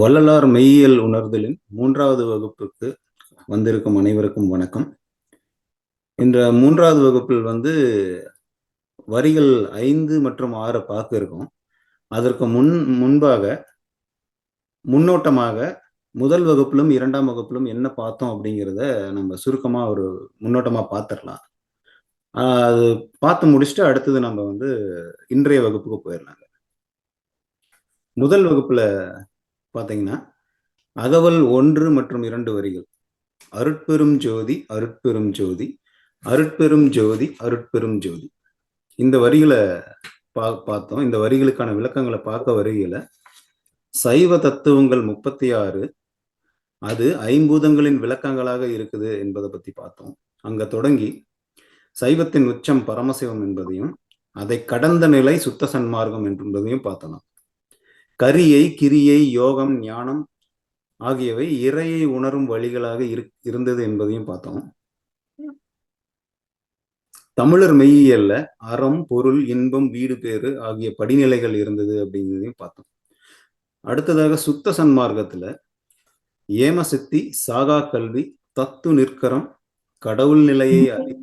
வள்ளலார் மெய்யியல் உணர்தலின் மூன்றாவது வகுப்புக்கு வந்திருக்கும் அனைவருக்கும் வணக்கம். இந்த மூன்றாவது வகுப்பில் வந்து வரிகள் ஐந்து மற்றும் ஆறு பார்க்க இருக்கும். அதற்கு முன் முன்பாக முன்னோட்டமாக முதல் வகுப்பிலும் இரண்டாம் வகுப்பிலும் என்ன பார்த்தோம் அப்படிங்கிறத நம்ம சுருக்கமாக ஒரு முன்னோட்டமாக பார்த்துடலாம். அது பார்த்து முடிச்சுட்டு அடுத்தது நம்ம வந்து இன்றைய வகுப்புக்கு போயிடலாங்க. முதல் வகுப்புல பார்த்தீங்கன்னா அகவல் ஒன்று மற்றும் இரண்டு வரிகள். அருட்பெரும் ஜோதி அருட்பெரும் ஜோதி அருட்பெரும் ஜோதி அருட்பெரும் ஜோதி. இந்த வரிகளை பா பார்த்தோம். இந்த வரிகளுக்கான விளக்கங்களை பார்க்க வரிகளை சைவ தத்துவங்கள் முப்பத்தி ஆறு அது ஐம்பூதங்களின் விளக்கங்களாக இருக்குது என்பதை பத்தி பார்த்தோம். அங்க தொடங்கி சைவத்தின் உச்சம் பரமசிவம் என்பதையும் அதை கடந்த நிலை சுத்த சன்மார்க்கம் என்பதையும் பார்த்தோம் கரியை கிரியை யோகம் ஞானம் ஆகியவை இறையை உணரும் வழிகளாக இருந்தது என்பதையும் பார்த்தோம். தமிழர் மெய்யியல்ல அறம் பொருள் இன்பம் வீடு பேறு ஆகிய படிநிலைகள் இருந்தது அப்படிங்கிறதையும் பார்த்தோம். அடுத்ததாக சுத்த சன்மார்க்கத்துல ஏமசக்தி சாகா கல்வி தத்து நிற்கரம் கடவுள் நிலையை அறி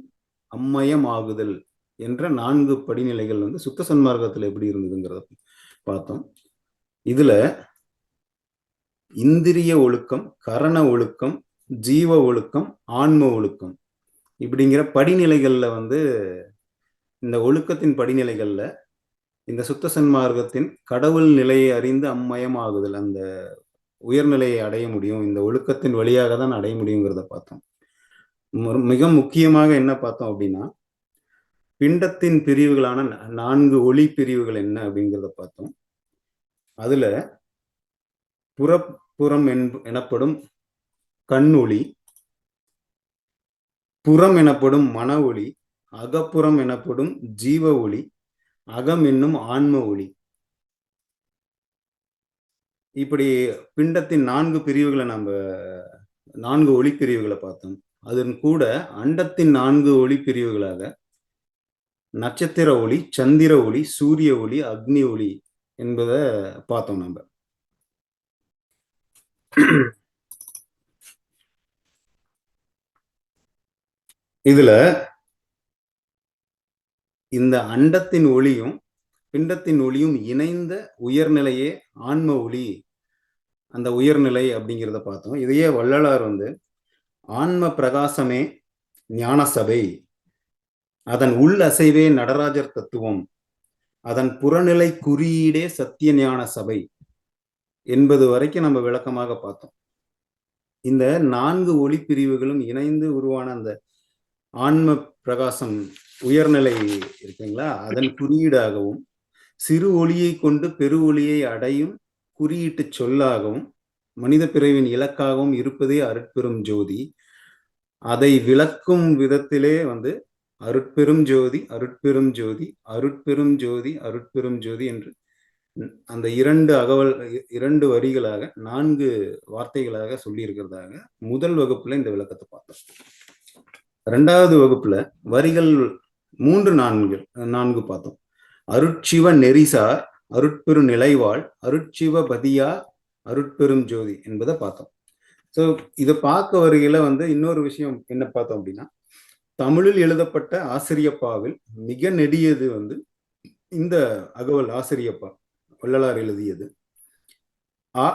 அம்மயம் ஆகுதல் என்ற நான்கு படிநிலைகள் வந்து சுத்த சன்மார்க்கத்துல எப்படி இருந்ததுங்கிறத பார்த்தோம். இதுல இந்திரிய ஒழுக்கம் கரண ஒழுக்கம் ஜீவ ஒழுக்கம் ஆன்ம ஒழுக்கம் இப்படிங்கிற படிநிலைகளில் வந்து இந்த ஒழுக்கத்தின் படிநிலைகளில் இந்த சுத்த சன்மார்க்கத்தின் கடவுள் நிலையை அறிந்து அம்மயமாகுதல் அந்த உயர்நிலையை அடைய முடியும் இந்த ஒழுக்கத்தின் வழியாக தான் அடைய முடியுங்கிறத பார்த்தோம். மிக முக்கியமாக என்ன பார்த்தோம் அப்படின்னா பிண்டத்தின் பிரிவுகளான நான்கு ஒளி பிரிவுகள் என்ன அப்படிங்கிறத பார்த்தோம். அதுல புறப்புறம் எனப்படும் கண் ஒளி புறம் எனப்படும் மன ஒளி அகப்புறம் எனப்படும் ஜீவ ஒளி அகம் என்னும் ஆன்ம ஒளி இப்படி பிண்டத்தின் நான்கு பிரிவுகளை நம்ம நான்கு ஒளி பிரிவுகளை பார்த்தோம். அதன் கூட அண்டத்தின் நான்கு ஒளி பிரிவுகளாக நட்சத்திர ஒளி சந்திர ஒளி சூரிய ஒளி அக்னி ஒளி என்பதை பார்த்தோம் நம்ம. இதுல இந்த அண்டத்தின் ஒளியும் பிண்டத்தின் ஒளியும் இணைந்த உயர்நிலையே ஆன்ம ஒளி. அந்த உயர்நிலை அப்படிங்கிறத பார்த்தோம். இதையே வள்ளலார் வந்து ஆன்ம பிரகாசமே ஞான சபை அதன் உள் அசைவே நடராஜர் தத்துவம். அதன் புறநிலை குறியீடே சத்திய ஞான சபை என்பது வரைக்கும் நம்ம விளக்கமாக பார்த்தோம். இந்த நான்கு ஒளி பிரிவுகளும் இணைந்து உருவான அந்த ஆன்ம பிரகாசம் உயர்நிலை இருக்குங்களா? அதன் குறியீடாகவும் சிறு ஒளியை கொண்டு பெரு ஒளியை அடையும் குறியீட்டு சொல்லாகவும் மனித பிறவின் இலக்காகவும் இருப்பதே அருட்பெரும் ஜோதி. அதை விளக்கும் விதத்திலே வந்து அருட்பெரும் ஜோதி அருட்பெரும் ஜோதி அருட்பெரும் ஜோதி அருட்பெரும் ஜோதி என்று அந்த இரண்டு அகவல் இரண்டு வரிகளாக நான்கு வார்த்தைகளாக சொல்லியிருக்கிறதாக முதல் வகுப்புல இந்த விளக்கத்தை பார்த்தோம். ரெண்டாவது வகுப்புல வரிகள் மூன்று நான்கு நான்கு பார்த்தோம். அருட்சிவ நெரிசார் அருட்பெரு நிலைவாழ் அருட்சிவ பதியா அருட்பெரும் ஜோதி என்பதை பார்த்தோம். ஸோ இதை பார்க்க வருகையில வந்து இன்னொரு விஷயம் என்ன பார்த்தோம் அப்படின்னா தமிழில் எழுதப்பட்ட ஆசிரியப்பாவில் மிக நெடியது வந்து இந்த அகவல் ஆசிரியப்பா வள்ளலார் எழுதியது. ஆ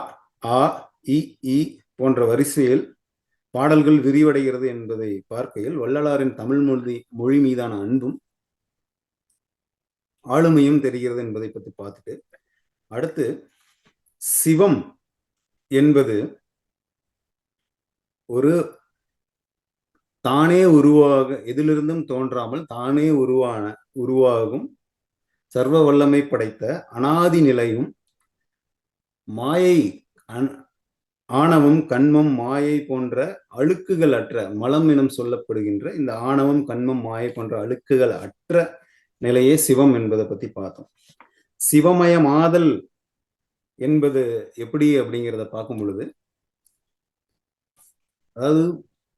ஆ இ இ போன்ற வரிசையில் பாடல்கள் விரிவடைகிறது என்பதை பார்க்கையில் வள்ளலாரின் தமிழ் மொழி மொழி மீதான அன்பும் ஆளுமையும் தெரிகிறது என்பதை பற்றி பார்த்துட்டு அடுத்து சிவம் என்பது ஒரு தானே உருவாக எதிலிருந்தும் தோன்றாமல் தானே உருவான உருவாகும் சர்வ வல்லமை படைத்த அனாதி நிலையும் மாயை ஆணவம் கண்மம் மாயை போன்ற அழுக்குகள் அற்ற மலம் எனும் சொல்லப்படுகின்ற இந்த ஆணவம் கண்மம் மாயை போன்ற அழுக்குகள் அற்ற நிலையே சிவம் என்பதை பத்தி பார்த்தோம். சிவமயமாதல் என்பது எப்படி அப்படிங்கிறத பார்க்கும் பொழுது அதாவது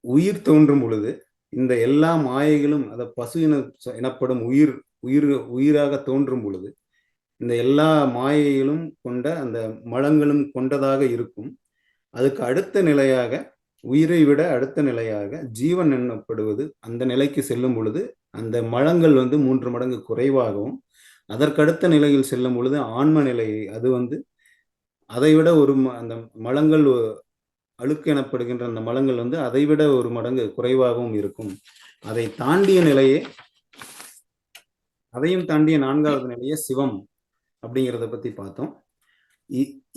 உயிர் தோன்றும் பொழுது இந்த எல்லா மாயைகளும் அத பசு என எனப்படும் உயிர் உயிர் உயிராக தோன்றும் பொழுது இந்த எல்லா மாயைகளும் கொண்ட அந்த மலங்களும் கொண்டதாக இருக்கும். அதுக்கு அடுத்த நிலையாக உயிரை விட அடுத்த நிலையாக ஜீவன் எண்ணப்படுவது அந்த நிலைக்கு செல்லும் பொழுது அந்த மலங்கள் வந்து மூன்று மடங்கு குறைவாகவும் அதற்கடுத்த நிலையில் செல்லும் பொழுது ஆன்ம நிலை அது வந்து அதை விட ஒரு அந்த மலங்கள் அழுக்கு எனப்படுகின்ற அந்த மலங்கள் வந்து அதை விட ஒரு மடங்கு குறைவாகவும் இருக்கும். அதை தாண்டிய நிலையே அதையும் தாண்டிய நான்காவது நிலையே சிவம் அப்படிங்கிறத பத்தி பார்த்தோம்.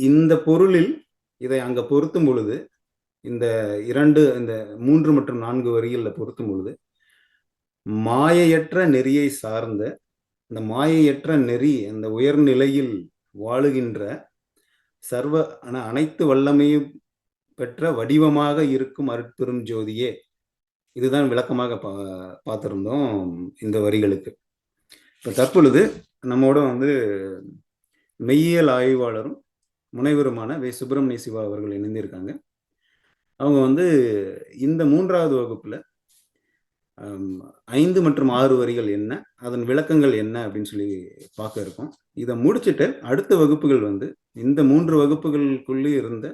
இந்த பொருளில் இதை அங்க பொருத்தும் பொழுது இந்த இரண்டு இந்த மூன்று மற்றும் நான்கு வரிகளில் பொருத்தும் பொழுது மாயையற்ற நெறியை சார்ந்த இந்த மாயையற்ற நெறி அந்த உயர்நிலையில் வாழுகின்ற சர்வ அனைத்து வல்லமையும் பெற்ற வடிவமாக இருக்கும் அருட்பெரும் ஜோதியே. இதுதான் விளக்கமாக பா பார்த்துருந்தோம் இந்த வரிகளுக்கு. இப்போ தற்பொழுது நம்மோட வந்து மெய்யியல் ஆய்வாளரும் முனைவருமான வே. சுப்பிரமணிய சிவா அவர்கள் இணைந்திருக்காங்க. அவங்க வந்து இந்த மூன்றாவது வகுப்பில் ஐந்து மற்றும் ஆறு வரிகள் என்ன அதன் விளக்கங்கள் என்ன அப்படின்னு சொல்லி பார்க்க இருக்கோம். இதை முடிச்சுட்டு அடுத்த வகுப்புகள் வந்து இந்த மூன்று வகுப்புகளுக்குள்ளே இருந்த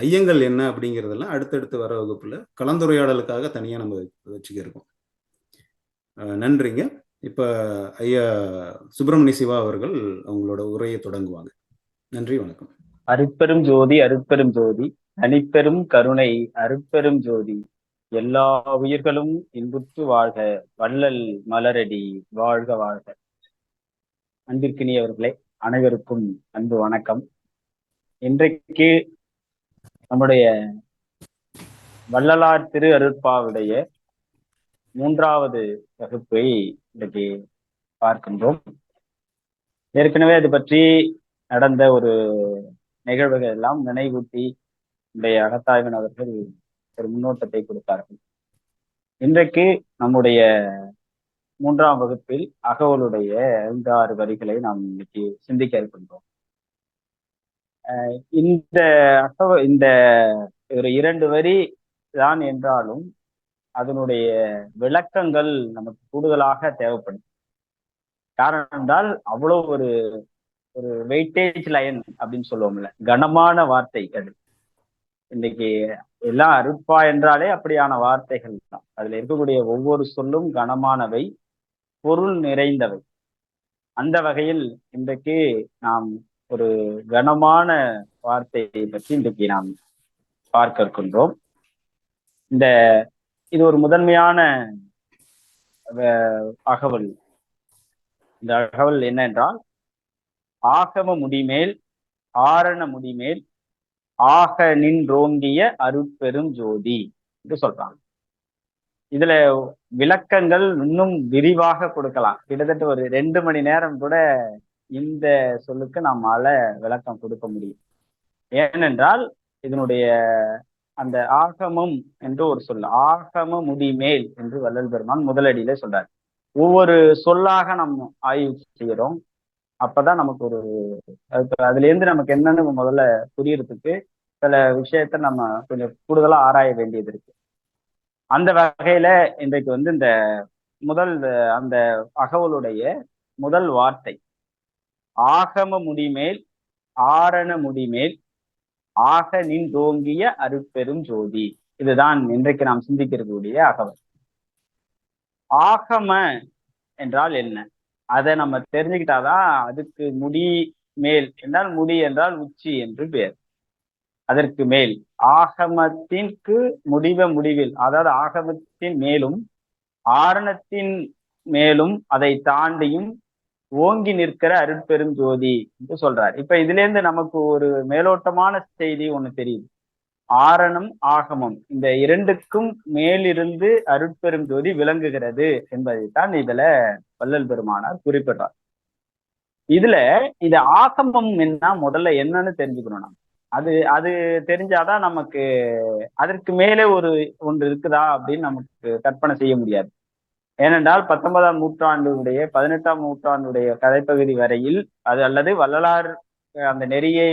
ஐயங்கள் என்ன அப்படிங்கிறதெல்லாம் அடுத்தடுத்து வர வகுப்புல கலந்துரையாடலுக்காக தனியாக நம்ம வச்சுக்க இருக்கோம் நன்றிங்க. இப்ப ஐயா சுப்பிரமணிய சிவா அவர்கள் அவங்களோட உரையை தொடங்குவாங்க. நன்றி வணக்கம். அருட்பெரும் ஜோதி அருட்பெரும் ஜோதி தனிப்பெரும் கருணை அருட்பெரும் ஜோதி. எல்லா உயிர்களும் இன்புற்று வாழ்க வள்ளல் மலரடி வாழ்க வாழ்க. அன்பிற்கினியவர்களே அனைவருக்கும் அன்பு வணக்கம். இன்றைக்கு நம்முடைய வள்ளலார் திரு அருட்பாவுடைய மூன்றாவது வகுப்பை இன்றைக்கு பார்க்கின்றோம். ஏற்கனவே அது பற்றி நடந்த ஒரு நிகழ்வுகள் எல்லாம் நினைவூட்டி நம்முடைய அகத்தாய்வன் அவர்கள் ஒரு முன்னோட்டத்தை கொடுத்தார்கள். இன்றைக்கு நம்முடைய மூன்றாம் வகுப்பில் அகவலுடைய ஐந்து ஆறு வரிகளை நாம் இன்னைக்கு சிந்திக்க இருக்கின்றோம். இந்த அகவ இந்த ஒரு இரண்டு வரி தான் என்றாலும் அதனுடைய விளக்கங்கள் நமக்கு கூடுதலாக தேவைப்படும். காரணம் என்றால் அவ்வளோ ஒரு ஒரு வெயிட்டேஜ் லைன் அப்படின்னு சொல்லுவோம்ல கனமான வார்த்தை அது இன்னைக்கு எல்லாம் அருப்பா என்றாலே அப்படியான வார்த்தைகள் தான். அதுல இருக்கக்கூடிய ஒவ்வொரு சொல்லும் கனமானவை பொருள் நிறைந்தவை. அந்த வகையில் இன்றைக்கு நாம் ஒரு கனமான வார்த்தையை பற்றி இன்றைக்கு நாம் பார்க்க இருக்கின்றோம். இந்த இது ஒரு முதன்மையான அகவல். இந்த அகவல் என்ன என்றால் ஆகம முடிமேல் ஆரண முடிமேல் ஆக நின்றோங்கிய அருட்பெரும் ஜோதி என்று சொல்றாங்க. இதுல விளக்கங்கள் இன்னும் விரிவாக கொடுக்கலாம். கிட்டத்தட்ட ஒரு ரெண்டு மணி நேரம் கூட இந்த சொல்லுக்கு நம்மால விளக்கம் கொடுக்க முடியும். ஏனென்றால் இதனுடைய அந்த ஆகமம் என்று ஒரு சொல் ஆகம முடிமேல் என்று வள்ளல் பெருமான் முதலடியில சொல்றாரு. ஒவ்வொரு சொல்லாக நம் ஆய்வு செய்கிறோம். அப்பதான் நமக்கு ஒரு அதுல இருந்து நமக்கு என்னன்னு முதல்ல புரியறதுக்கு சில விஷயத்த நம்ம கொஞ்சம் கூடுதலா ஆராய வேண்டியது இருக்கு. அந்த வகையில இன்றைக்கு வந்து இந்த முதல் அந்த அகவலுடைய முதல் வார்த்தை ஆகம முடிமேல் ஆரண முடிமேல் ஆக நின் தோங்கிய அருட்பெரும் ஜோதி. இதுதான் இன்றைக்கு நாம் சிந்திக்கக்கூடிய அகவல். ஆகம என்றால் என்ன? அதை நம்ம தெரிஞ்சுக்கிட்டாதான் அதுக்கு முடி மேல் என்றால் முடி என்றால் உச்சி என்று பெயர் அதற்கு மேல் ஆகமத்திற்கு முடிவ முடிவில் அதாவது ஆகமத்தின் மேலும் ஆரணத்தின் மேலும் அதை தாண்டியும் ஓங்கி நிற்கிற அருட்பெரும் ஜோதி என்று சொல்றார். இப்ப இதுல இருந்து நமக்கு ஒரு மேலோட்டமான செய்தி ஒண்ணு தெரியுது. ஆரணம் ஆகமம். இந்த இரண்டுக்கும் மேலிருந்து அருட்பெரும் ஜோதி விளங்குகிறது என்பதைத்தான் இதுல வள்ளல் பெருமானார் குறிப்பிடுறார். இதுல இது ஆகமம் என்ன முதல்ல என்னன்னு தெரிஞ்சுக்கணும் நம்ம. அது அது தெரிஞ்சாதான் நமக்கு அதற்கு மேலே ஒரு ஒன்று இருக்குதா அப்படின்னு நமக்கு கற்பனை செய்ய முடியாது. ஏனென்றால் பத்தொன்பதாம் நூற்றாண்டுடைய பதினெட்டாம் நூற்றாண்டுடைய கதைப்பகுதி வரையில் அது அல்லது வள்ளலார் அந்த நெறியை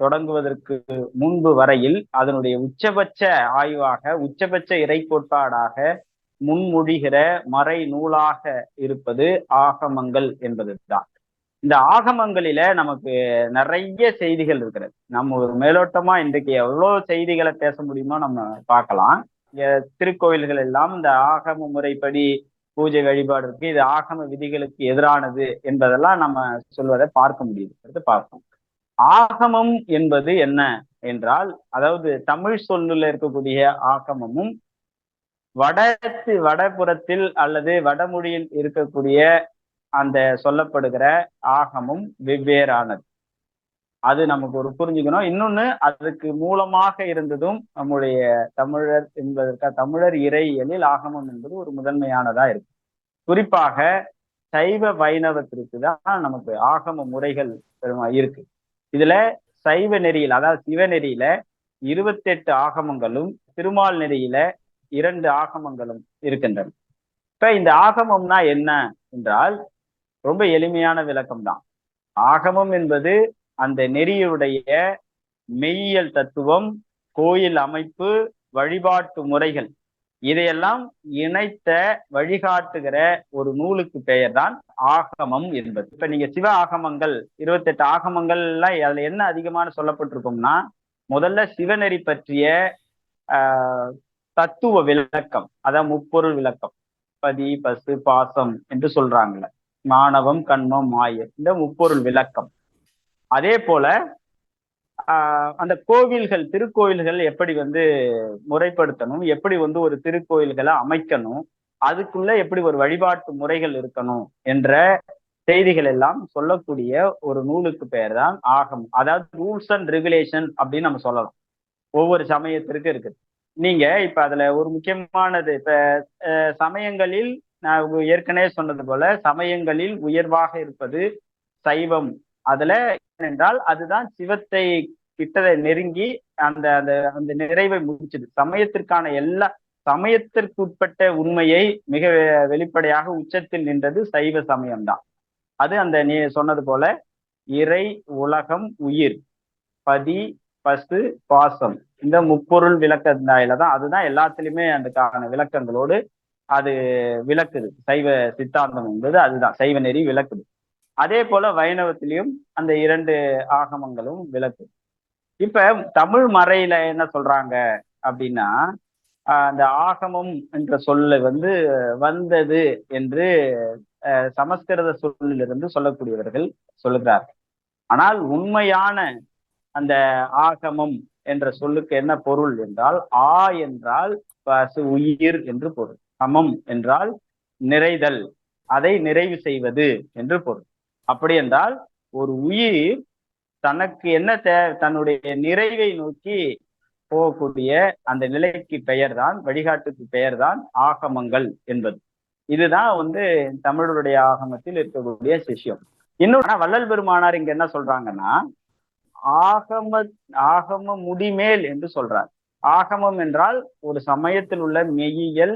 தொடங்குவதற்கு முன்பு வரையில் அதனுடைய உச்சபட்ச ஆய்வாக உச்சபட்ச இறை கோட்பாடாக முன்மொழிகிற மறை நூலாக இருப்பது ஆகமங்கள் என்பதுதான். இந்த ஆகமங்களில நமக்கு நிறைய செய்திகள் இருக்கிறது. நம்ம ஒரு மேலோட்டமா இன்றைக்கு எவ்வளவு செய்திகளை பேச முடியுமோ நம்ம பார்க்கலாம். திருக்கோயில்கள் எல்லாம் இந்த ஆகம முறைப்படி பூஜை வழிபாடு இருக்கு இது ஆகம விதிகளுக்கு எதிரானது என்பதெல்லாம் நம்ம சொல்வதை பார்க்க முடியுது. பார்ப்போம். ஆகமம் என்பது என்ன என்றால் அதாவது தமிழ் சொல்லுல இருக்கக்கூடிய ஆகமமும் வடத்து வடபுறத்தில் அல்லது வடமொழியில் இருக்கக்கூடிய அந்த சொல்லப்படுகிற ஆகமும் வெவ்வேறானது. அது நமக்கு ஒரு புரிஞ்சுக்கணும். இன்னொன்னு அதுக்கு மூலமாக இருந்ததும் நம்முடைய தமிழர் என்பதற்காக தமிழர் இறையியலில் ஆகமம் என்பது ஒரு முதன்மையானதா இருக்கு. குறிப்பாக சைவ வைணவத்திற்கு தான் நமக்கு ஆகம முறைகள் இருக்கு. இதுல சைவ நெறியில் அதாவது சிவநெறியில இருபத்தெட்டு ஆகமங்களும் திருமால் நெறியில இரண்டு ஆகமங்களும் இருக்கின்றன. இப்ப இந்த ஆகமம்னா என்ன? என்றால் ரொம்ப எளிமையான விளக்கம் தான் ஆகமம் என்பது அந்த நெறியுடைய மெய்யியல் தத்துவம் கோயில் அமைப்பு வழிபாட்டு முறைகள் இதையெல்லாம் இணைத்த வழிகாட்டுகிற ஒரு நூலுக்கு பெயர் தான் ஆகமம் என்பது. இப்ப நீங்க சிவ ஆகமங்கள் இருபத்தெட்டு ஆகமங்கள் எல்லாம் அதுல என்ன அதிகமான சொல்லப்பட்டிருக்கும்னா முதல்ல சிவநெறி பற்றிய ஆஹ் தத்துவ விளக்கம் அதான் முப்பொருள் விளக்கம். பதி பசு பாசம் என்று சொல்றாங்கல்ல. மாணவம் கண்மம் மாய இந்த முப்பொருள் விளக்கம். அதே போல ஆஹ் அந்த கோவில்கள் திருக்கோயில்கள் எப்படி வந்து முறைப்படுத்தணும் எப்படி வந்து ஒரு திருக்கோயில்களை அமைக்கணும் அதுக்குள்ள எப்படி ஒரு வழிபாட்டு முறைகள் இருக்கணும் என்ற செய்திகள் எல்லாம் சொல்லக்கூடிய ஒரு நூலுக்கு பெயர் தான் ஆகம் அதாவது ரூல்ஸ் அண்ட் ரெகுலேஷன் அப்படின்னு நம்ம சொல்லலாம். ஒவ்வொரு சமயத்திற்கு இருக்குது நீங்க இப்ப அதுல ஒரு முக்கியமானது இப்ப சமயங்களில் நான் ஏற்கனவே சொன்னது போல சமயங்களில் உயர்வாக இருப்பது சைவம். அதுல என்றால் அதுதான் சிவத்தை கிட்ட நெருங்கி அந்த அந்த அந்த நிறைவை முடிச்சது. சமயத்திற்கான எல்லா சமயத்திற்குட்பட்ட உண்மையை மிக வெளிப்படையாக உச்சத்தில் நின்றது சைவ சமயம்தான். அது அந்த நீ சொன்னது போல இறை உலகம் உயிர் பதி பசு பாசம். இந்த முப்பொருள் விளக்க தான் அதுதான் எல்லாத்துலயுமே அதுக்கான விளக்கங்களோடு அது விளக்குது. சைவ சித்தாந்தம் என்பது அதுதான். சைவ நெறி விளக்குது. அதே போல வைணவத்திலையும் அந்த இரண்டு ஆகமங்களும் விளக்கு. இப்ப தமிழ் மறையில என்ன சொல்றாங்க அப்படின்னா அந்த ஆகமம் என்ற சொல்ல வந்து வந்தது என்று சமஸ்கிருத சொல்லிலிருந்து சொல்லக்கூடியவர்கள் சொல்லுகிறார் ஆனால் உண்மையான அந்த ஆகமம் என்ற சொல்லுக்கு என்ன பொருள் என்றால் ஆ என்றால் பசு உயிர் என்று பொருள். சமம் என்றால் நிறைதல். அதை நிறைவு செய்வது என்று பொருள். அப்படி என்றால் ஒரு உயிர் தனக்கு என்ன தே தன்னுடைய நிறைவை நோக்கி போகக்கூடிய அந்த நிலைக்கு பெயர் தான் வழிகாட்டுக்கு பெயர் தான் ஆகமங்கள் என்பது. இதுதான் வந்து தமிழருடைய ஆகமத்தில் இருக்கக்கூடிய சிஷ்யம். இன்னொரு வள்ளல் பெருமானார் இங்க என்ன சொல்றாங்கன்னா ஆகம ஆகம முடிமேல் என்று சொல்றார். ஆகமம் என்றால் ஒரு சமயத்தில் உள்ள மெய்யியல்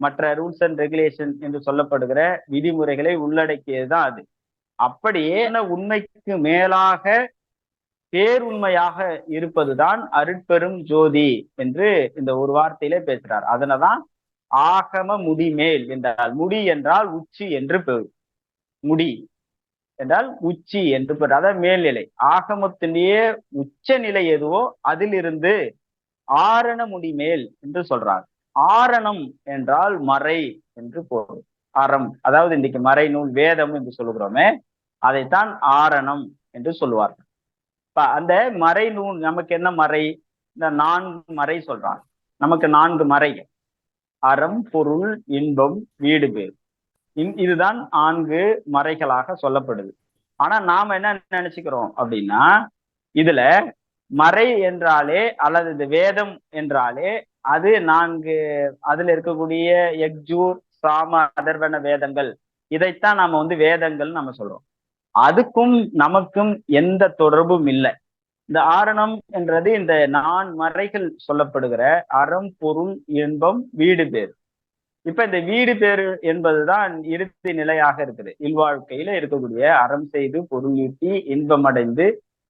மற்ற ரூல்ஸ் அண்ட் ரெகுலேஷன் என்று சொல்லப்படுகிற விதிமுறைகளை உள்ளடக்கியதுதான் அது. அப்படியே உண்மைக்கு மேலாக பேருண்மையாக இருப்பதுதான் அருட்பெரும் ஜோதி என்று இந்த ஒரு வார்த்தையிலே பேசுறார். அதனதான் ஆகம முடிமேல் என்றால் முடி என்றால் உச்சி என்று பெரு. முடி என்றால் உச்சி என்று பெரு. அதாவது மேல்நிலை. ஆகமத்திலேயே உச்ச நிலை எதுவோ அதிலிருந்து ஆரண முடிமேல் என்று சொல்றார். ஆரணம் என்றால் மறை என்று பொருள். அறம். அதாவது இன்னைக்கு மறை நூல் வேதம் என்று சொல்லுகிறோமே. அதைத்தான் ஆரணம் என்று சொல்லுவார்கள். அந்த மறை நூல் நமக்கு என்ன மறை? இந்த நான்கு மறை சொல்றாங்க. நமக்கு நான்கு மறை அறம் பொருள் இன்பம் வீடு பேர் இதுதான் நான்கு மறைகளாக சொல்லப்படுது. ஆனா நாம என்ன நினைச்சுக்கிறோம் அப்படின்னா இதுல மறை என்றாலே அல்லது இந்த வேதம் என்றாலே அது நான்கு அதுல இருக்கக்கூடிய எக்ஜூர் சாம அதர்வன வேதங்கள். இதைத்தான் நாம வந்து வேதங்கள் நம்ம சொல்றோம். அதுக்கும் நமக்கும் எந்த தொடர்பும் இல்லை. இந்த ஆரணம் என்றது இந்த நான் மறைகள் சொல்லப்படுகிற அறம் பொருள் இன்பம் வீடு பேர் இப்ப இந்த வீடு பேர் என்பதுதான் இறுதி நிலையாக இருக்குது. இல்வாழ்க்கையில இருக்கக்கூடிய அறம் செய்து பொருள் ஈட்டி இன்பம் அடைந்து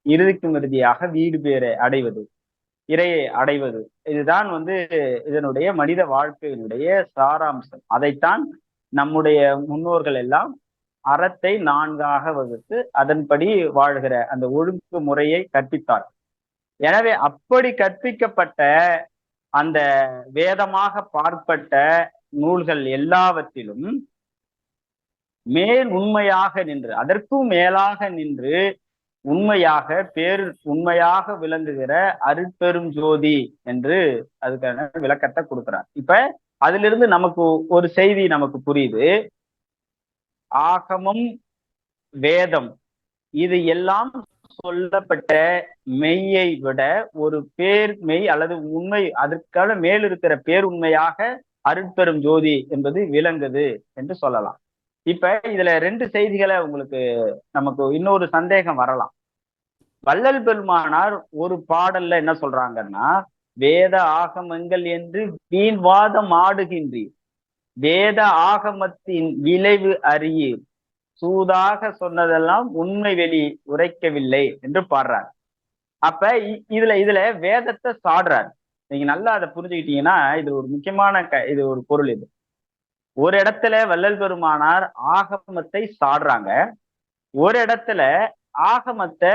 இறுதிக்கும் இறுதியாக வீடு பேரை அடைவது இறையை அடைவது. இதுதான் வந்து இதனுடைய மனித வாழ்க்கையினுடைய சாராம்சம். அதைத்தான் நம்முடைய முன்னோர்கள் எல்லாம் அறத்தை நான்காக வகுத்து அதன்படி வாழ்கிற அந்த ஒழுங்கு முறையை கற்பித்தார். எனவே அப்படி கற்பிக்கப்பட்ட அந்த வேதமாக பார்ப்பட்ட நூல்கள் எல்லாவற்றிலும் மேல் உண்மையாக நின்று அதற்கும் மேலாக நின்று உண்மையாக பேர் உண்மையாக விளங்குகிற அருட்பெரும் ஜோதி என்று அதுக்கான விளக்கத்தை கொடுக்கிறார். இப்ப அதிலிருந்து நமக்கு ஒரு செய்தி நமக்கு புரியுது. ஆகமம் வேதம். இது எல்லாம் சொல்லப்பட்ட மெய்யை விட ஒரு பேர் மெய் அல்லது உண்மை அதற்கான மேல் இருக்கிற பேருண்மையாக அருட்பெரும் ஜோதி என்பது விளங்குது என்று சொல்லலாம். இப்ப இதுல ரெண்டு செய்திகளை உங்களுக்கு நமக்கு இன்னொரு சந்தேகம் வரலாம். வள்ளல் பெருமானார் ஒரு பாடல்ல என்ன சொல்றாங்கன்னா வேத ஆகமங்கள் என்று வீண்வாதம் ஆடுகின்றீர். வேத ஆகமத்தின் விளைவு அறியீர் சூதாக சொன்னதெல்லாம் உண்மை வெளி உரைக்கவில்லை என்று பாடுறார். அப்ப இதுல இதுல வேதத்தை சாடுறார். நீங்க நல்லா அதை புரிஞ்சுக்கிட்டீங்கன்னா இது ஒரு முக்கியமான க இது ஒரு பொருள் இது. ஒரு இடத்துல வள்ளல் பெருமானார் ஆகமத்தை சாடுறாங்க. ஒரு இடத்துல ஆகமத்தை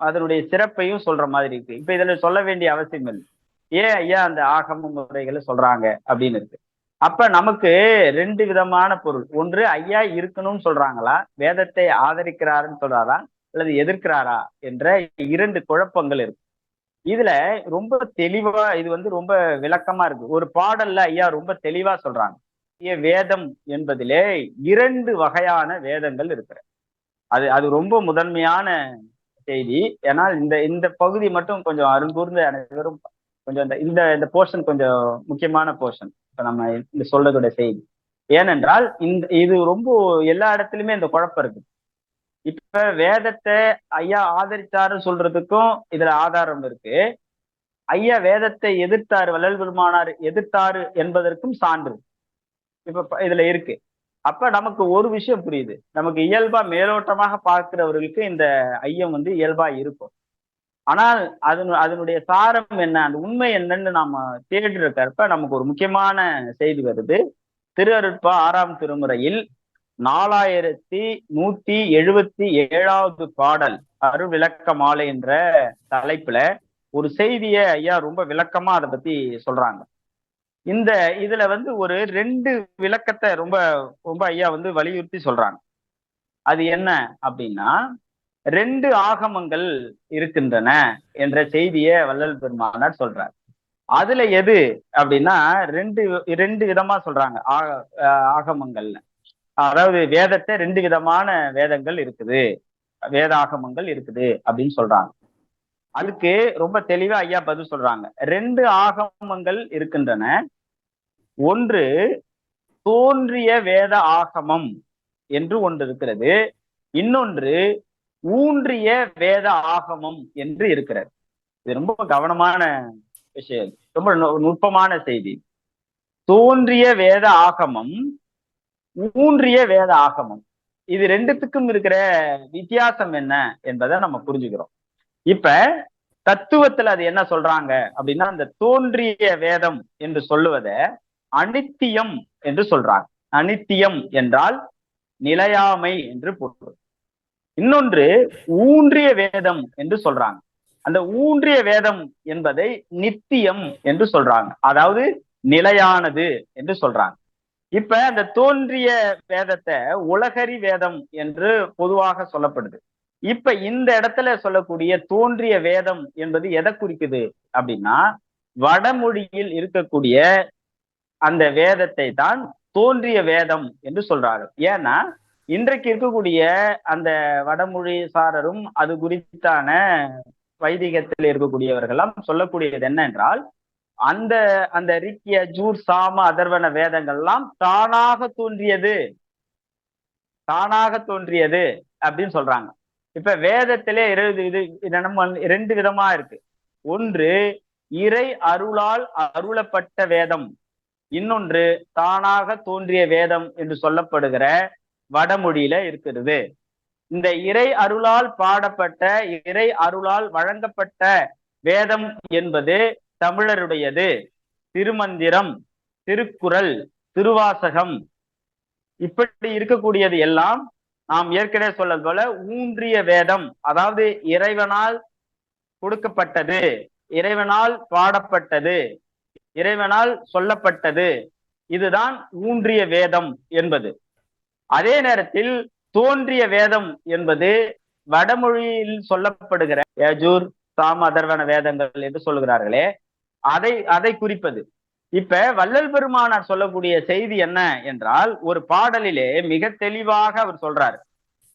அதனுடைய சிறப்பையும் சொல்ற மாதிரி இருக்கு. இப்ப இதுல சொல்ல வேண்டிய அவசியம் இல்லை. ஏன் ஐயா அந்த ஆகம முறைகளை சொல்றாங்க அப்படின்னு இருக்கு. அப்ப நமக்கு ரெண்டு விதமான பொருள். ஒன்று ஐயா இருக்கணும்னு சொல்றாங்களா? வேதத்தை ஆதரிக்கிறாருன்னு சொல்றாரா? அல்லது எதிர்க்கிறாரா? என்ற இரண்டு குழப்பங்கள் இருக்கு. இதுல ரொம்ப தெளிவா இது வந்து ரொம்ப விளக்கமா இருக்கு. ஒரு பாடல்ல ஐயா ரொம்ப தெளிவா சொல்றாங்க. வேதம் என்பதிலே இரண்டு வகையான வேதங்கள் இருக்கிற அது அது ரொம்ப முதன்மையான செய்தி. ஏன்னா இந்த இந்த பகுதி மட்டும் கொஞ்சம் அருங்கூர்ந்த அனைவரும் கொஞ்சம் இந்த இந்த இந்த போர்ஷன் கொஞ்சம் முக்கியமான போர்ஷன் இப்போ நம்ம இந்த சொல்றதோட செய்தி. ஏனென்றால் இந்த இது ரொம்ப எல்லா இடத்துலயுமே இந்த குழப்பம் இருக்கு. இப்ப வேதத்தை ஐயா ஆதரித்தாரு சொல்றதுக்கும் இதுல ஆதாரம் இருக்கு. ஐயா வேதத்தை எதிர்த்தாரு வள்ளல் பெருமானார் எதிர்த்தாரு என்பதற்கும் சான்று. இப்ப இதுல இருக்கு. அப்ப நமக்கு ஒரு விஷயம் புரியுது. நமக்கு இயல்பா மேலோட்டமாக பார்க்கிறவர்களுக்கு இந்த ஐயம் வந்து இயல்பா இருக்கும். ஆனால் அதனு அதனுடைய சாரம் என்ன? அந்த உண்மை என்னன்னு நாம தேடி இருக்கிறப்ப நமக்கு ஒரு முக்கியமான செய்தி வருது. திருஅருட்பா ஆறாம் திருமுறையில் நாலாயிரத்தி நூத்தி எழுபத்தி ஏழாவது பாடல் அருவிளக்க மாலை என்ற தலைப்புல ஒரு செய்திய ஐயா ரொம்ப விளக்கமா அதை பத்தி சொல்றாங்க. இந்த இதுல வந்து ஒரு ரெண்டு விளக்கத்தை ரொம்ப ரொம்ப ஐயா வந்து வலியுறுத்தி சொல்றாங்க. அது என்ன அப்படின்னா ரெண்டு ஆகமங்கள் இருக்கின்றன என்ற செய்தியை வள்ளல் பெருமானார் சொல்றார். அதுல எது அப்படின்னா ரெண்டு ரெண்டு விதமா சொல்றாங்க ஆகமங்கள்ல அதாவது வேதத்தை ரெண்டு விதமான வேதங்கள் இருக்குது. வேத ஆகமங்கள் இருக்குது அப்படின்னு சொல்றாங்க. அதுக்கு ரொம்ப தெளிவா ஐயா பதில் சொல்றாங்க. ரெண்டு ஆகமங்கள் இருக்கின்றன. ஒன்று தோன்றிய வேத ஆகமம் என்று ஒன்று இருக்கிறது. இன்னொன்று ஊன்றிய வேத ஆகமம் என்று இருக்கிறது. இது ரொம்ப கவனமான விஷயம். ரொம்ப நுட்பமான செய்தி. தோன்றிய வேத ஆகமம் ஊன்றிய வேத ஆகமம். இது ரெண்டுத்துக்கும் இருக்கிற வித்தியாசம் என்ன என்பதை நம்ம புரிஞ்சுக்கிறோம். இப்ப தத்துவத்துல அது என்ன சொல்றாங்க அப்படின்னா அந்த தோன்றிய வேதம் என்று சொல்லுவத அனித்தியம் என்று சொல்றாங்க. அனித்தியம் என்றால் நிலையாமை என்று பொருள். இன்னொன்று ஊன்றிய வேதம் என்று சொல்றாங்க. அந்த ஊன்றிய வேதம் என்பதை நித்தியம் என்று சொல்றாங்க. அதாவது நிலையானது என்று சொல்றாங்க. இப்ப அந்த தோன்றிய வேதத்தை உலகரி வேதம் என்று பொதுவாக சொல்லப்படுது. இப்ப இந்த இடத்துல சொல்லக்கூடிய தோன்றிய வேதம் என்பது எதை குறிக்குது அப்படின்னா வடமொழியில் இருக்கக்கூடிய அந்த வேதத்தை தான் தோன்றிய வேதம் என்று சொல்றாரு. ஏன்னா இன்றைக்கு இருக்கக்கூடிய அந்த வடமொழி சாரரும் அது குறித்தான வைதிகத்தில் இருக்கக்கூடியவர்கள்லாம் சொல்லக்கூடியது என்ன என்றால் அந்த அந்த ரிக்கிய ஜூர் சாம அதர்வன வேதங்கள்லாம் தானாக தோன்றியது. தானாக தோன்றியது அப்படின்னு சொல்றாங்க. இப்ப வேதத்திலே இருபது இது நம்ம ரெண்டு விதமா இருக்கு. ஒன்று இறை அருளால் அருளப்பட்ட வேதம். இன்னொன்று தானாக தோன்றிய வேதம் என்று சொல்லப்படுகிற வடமொழியில இருக்கிறது. இந்த இறை அருளால் பாடப்பட்ட இறை அருளால் வழங்கப்பட்ட வேதம் என்பது தமிழருடையது. திருமந்திரம் திருக்குறள் திருவாசகம். இப்படி இருக்கக்கூடியது எல்லாம் நாம் ஏற்கனவே சொல்லது போல ஊன்றிய வேதம் அதாவது இறைவனால் கொடுக்கப்பட்டது இறைவனால் பாடப்பட்டது இறைவனால் சொல்லப்பட்டது. இதுதான் ஊன்றிய வேதம் என்பது. அதே நேரத்தில் தோன்றிய வேதம் என்பது வடமொழியில் சொல்லப்படுகிற யஜூர் சாம அதர்வன வேதங்கள் என்று சொல்லுகிறார்களே. அதை அதை குறிப்பது. இப்ப வள்ளல் பெருமானார் சொல்லக்கூடிய செய்தி என்ன என்றால் ஒரு பாடலிலே மிக தெளிவாக அவர் சொல்றார்.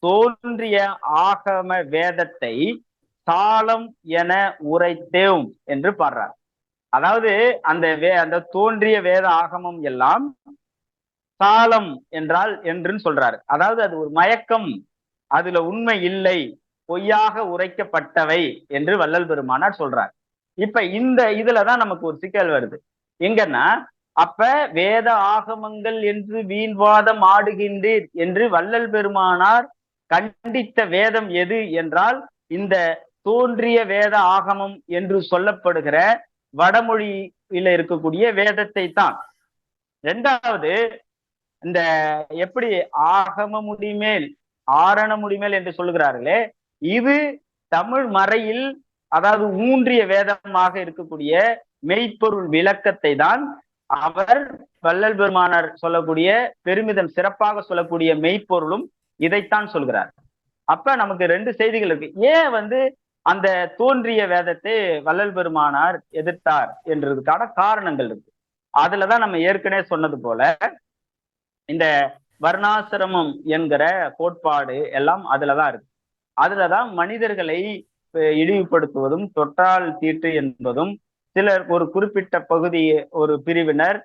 தோன்றிய ஆகம வேதத்தை சாலம் என உரைத்தேவும் என்று பாடுறார். அதாவது அந்த வே அந்த தோன்றிய வேத ஆகமம் எல்லாம் சாலம் என்றால் என்று சொல்றாரு. அதாவது அது ஒரு மயக்கம். அதுல உண்மை இல்லை. பொய்யாக உரைக்கப்பட்டவை என்று வள்ளல் பெருமானார் சொல்றார். இப்ப இந்த இதுலதான் நமக்கு ஒரு சிக்கல் வருது. எங்கன்னா அப்ப வேத ஆகமங்கள் என்று வீண்வாதம் ஆடுகின்றீர் என்று வள்ளல் பெருமானார் கண்டித்த வேதம் எது என்றால் இந்த தோன்றிய வேத ஆகமம் என்று சொல்லப்படுகிற வடமொழியில இருக்கக்கூடிய வேதத்தை தான் ரெண்டாவது இந்த எப்படி ஆகம முடிமேல் ஆரண முடிமேல் என்று சொல்லுகிறார்களே இது தமிழ் மறையில் அதாவது ஊன்றிய வேதமாக இருக்கக்கூடிய மெய்ப்பொருள் விளக்கத்தை தான் அவர் வள்ளல் பெருமானார் சொல்லக்கூடிய பெருமிதம் சிறப்பாக சொல்லக்கூடிய மெய்ப்பொருளும் இதைத்தான் சொல்கிறார். அப்ப நமக்கு ரெண்டு செய்திகள் இருக்கு. ஏன் வந்து அந்த தோன்றிய வேதத்தை வள்ளல் பெருமானார் எதிர்த்தார் என்றதுக்கான காரணங்கள் இருக்கு. அதுலதான் நம்ம ஏற்கனவே சொன்னது போல இந்த வர்ணாசிரமம் என்கிற கோட்பாடு எல்லாம் அதுலதான் இருக்கு. அதுலதான் மனிதர்களை இழிவுபடுத்துவதும் தொற்றால் தீட்டு என்பதும் சிலர் ஒரு குறிப்பிட்ட பகுதி ஒரு பிரிவினர்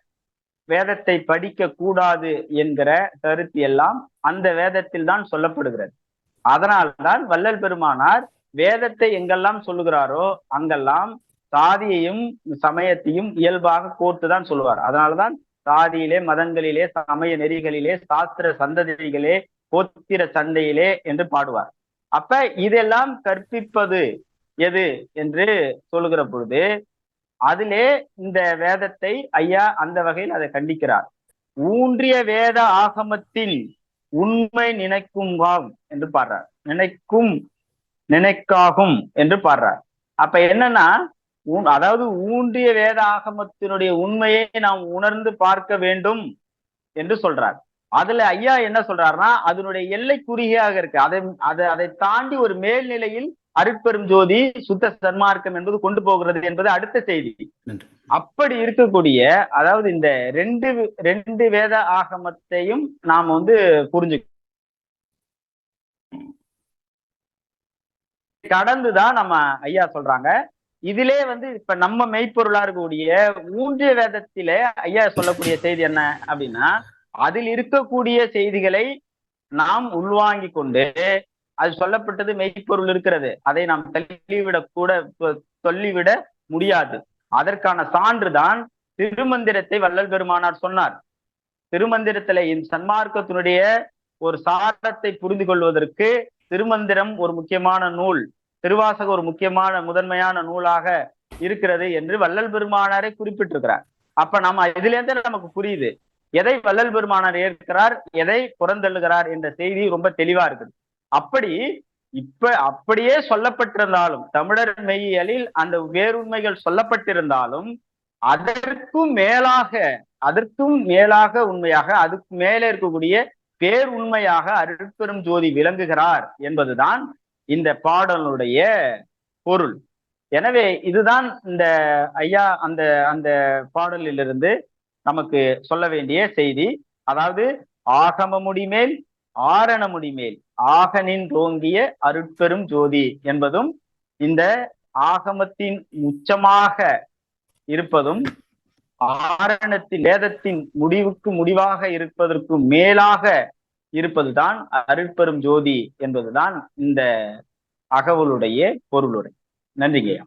வேதத்தை படிக்க கூடாது என்கிற கருத்து எல்லாம் அந்த வேதத்தில் தான் சொல்லப்படுகிறது. அதனால்தான் வள்ளல் பெருமானார் வேதத்தை எங்கெல்லாம் சொல்லுகிறாரோ அங்கெல்லாம் சாதியையும் சமயத்தையும் இயல்பாக கோர்த்து தான் சொல்லுவார். அதனாலதான் சாதியிலே மதங்களிலே சமய நெறிகளிலே சாஸ்திர சந்ததிகளே கோத்திர சந்தையிலே என்று பாடுவார். அப்ப இதெல்லாம் கற்பிப்பது எது என்று சொல்லுகிற பொழுது அதிலே இந்த வேதத்தை ஐயா அந்த வகையில் அதை கண்டிக்கிறார். ஊன்றிய வேத ஆகமத்தில் உண்மை நினைக்கும் வாம் என்று பாடுறார். நினைக்கும் நினைக்காகும் என்று பாடுறார். அப்ப என்னன்னா அதாவது ஊன்றிய வேத ஆகமத்தினுடைய உண்மையை நாம் உணர்ந்து பார்க்க வேண்டும் என்று சொல்றார். அதுல ஐயா என்ன சொல்றாருன்னா அதனுடைய எல்லை குறுகியாக இருக்கு. அதை அதை அதை தாண்டி ஒரு மேல்நிலையில் அருட்பெரும் ஜோதி சுத்த சன்மார்க்கம் என்பது கொண்டு போகிறது என்பது அடுத்த செய்தி. அப்படி இருக்கக்கூடிய அதாவது இந்த ரெண்டு ரெண்டு வேத ஆகமத்தையும் நாம் வந்து புரிஞ்சு கடந்துதான் நம்ம ஐயா சொல்றாங்க. இதிலே வந்து இப்ப நம்ம மெய்ப்பொருளா இருக்கக்கூடிய ஊன்றிய வேதத்திலே ஐயா சொல்லக்கூடிய செய்தி என்ன அப்படின்னா அதில் இருக்கக்கூடிய செய்திகளை நாம் உள்வாங்கி கொண்டு அது சொல்லப்பட்டது மெய்ப்பொருள் இருக்கிறது. அதை நாம் தள்ளிவிட கூட சொல்லிவிட முடியாது. அதற்கான சான்றுதான் திருமந்திரத்தை வள்ளல் பெருமானார் சொன்னார். திருமந்திரத்துல இந்த சன்மார்க்கத்தினுடைய ஒரு சாரத்தை புரிந்து கொள்வதற்கு திருமந்திரம் ஒரு முக்கியமான நூல். திருவாசக ஒரு முக்கியமான முதன்மையான நூலாக இருக்கிறது என்று வள்ளல் பெருமானாரை குறிப்பிட்டிருக்கிறார். அப்ப நம்ம இதுல இருந்து நமக்கு புரியுது. எதை வள்ளல் பெருமானார் ஏற்கிறார் எதை புறந்தள்ளுகிறார் என்ற செய்தி ரொம்ப தெளிவா இருக்குது. அப்படி இப்ப அப்படியே சொல்லப்பட்டிருந்தாலும் தமிழர் மெய்யியலில் அந்த வேறுண்மைகள் சொல்லப்பட்டிருந்தாலும் அதற்கும் மேலாக அதற்கும் மேலாக உண்மையாக அதுக்கு மேலே இருக்கக்கூடிய பேர் உண்மையாக அருட்பெரும் ஜோதி விளங்குகிறார் என்பதுதான் இந்த பாடலுடைய பொருள். எனவே இதுதான் இந்த ஐயா அந்த அந்த பாடலிலிருந்து நமக்கு சொல்ல வேண்டிய செய்தி. அதாவது ஆகம முடிமேல் ஆரண முடிமேல் ஆகனின் தோங்கிய அருட்பெரும் ஜோதி என்பதும் இந்த ஆகமத்தின் உச்சமாக இருப்பதும் ஆரணத்தின் வேதத்தின் முடிவுக்கு முடிவாக இருப்பதற்கு மேலாக இருப்பதுதான் அருட்பெரும் ஜோதி என்பதுதான் இந்த அகவலுடைய பொருளுரை. நன்றிங்கய்யா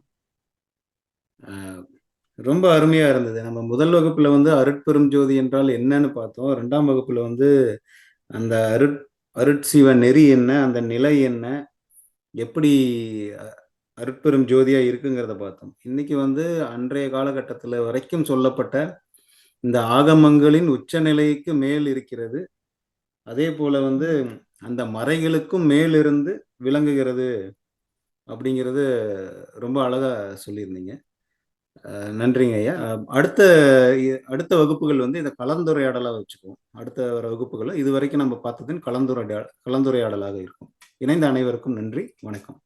ரொம்ப அருமையா இருந்தது. நம்ம முதல் வகுப்புல வந்து அருட்பெரும் ஜோதி என்றால் என்னன்னு பார்த்தோம். ரெண்டாம் வகுப்புல வந்து அந்த அருட் அருட்சிவ நெறி என்ன அந்த நிலை என்ன எப்படி அருட்பெரும் ஜோதியா இருக்குங்கிறத பார்த்தோம். இன்னைக்கு வந்து அன்றைய காலகட்டத்துல வரைக்கும் சொல்லப்பட்ட இந்த ஆகமங்களின் உச்சநிலைக்கு மேல் இருக்கிறது. அதே போல வந்து அந்த மறைகளுக்கும் மேலிருந்து விளங்குகிறது அப்படிங்கிறது ரொம்ப அழகா சொல்லியிருந்தீங்க. நன்றிங்க ஐயா. அடுத்த இ- அடுத்த வகுப்புகள் வந்து இதை கலந்துரையாடலாக வச்சுக்குவோம். அடுத்த வர வகுப்புகளை இது வரைக்கும் நம்ம பார்த்ததின் கலந்துரையாட கலந்துரையாடலாக இருக்கும். இணைந்த அனைவருக்கும் நன்றி. வணக்கம்.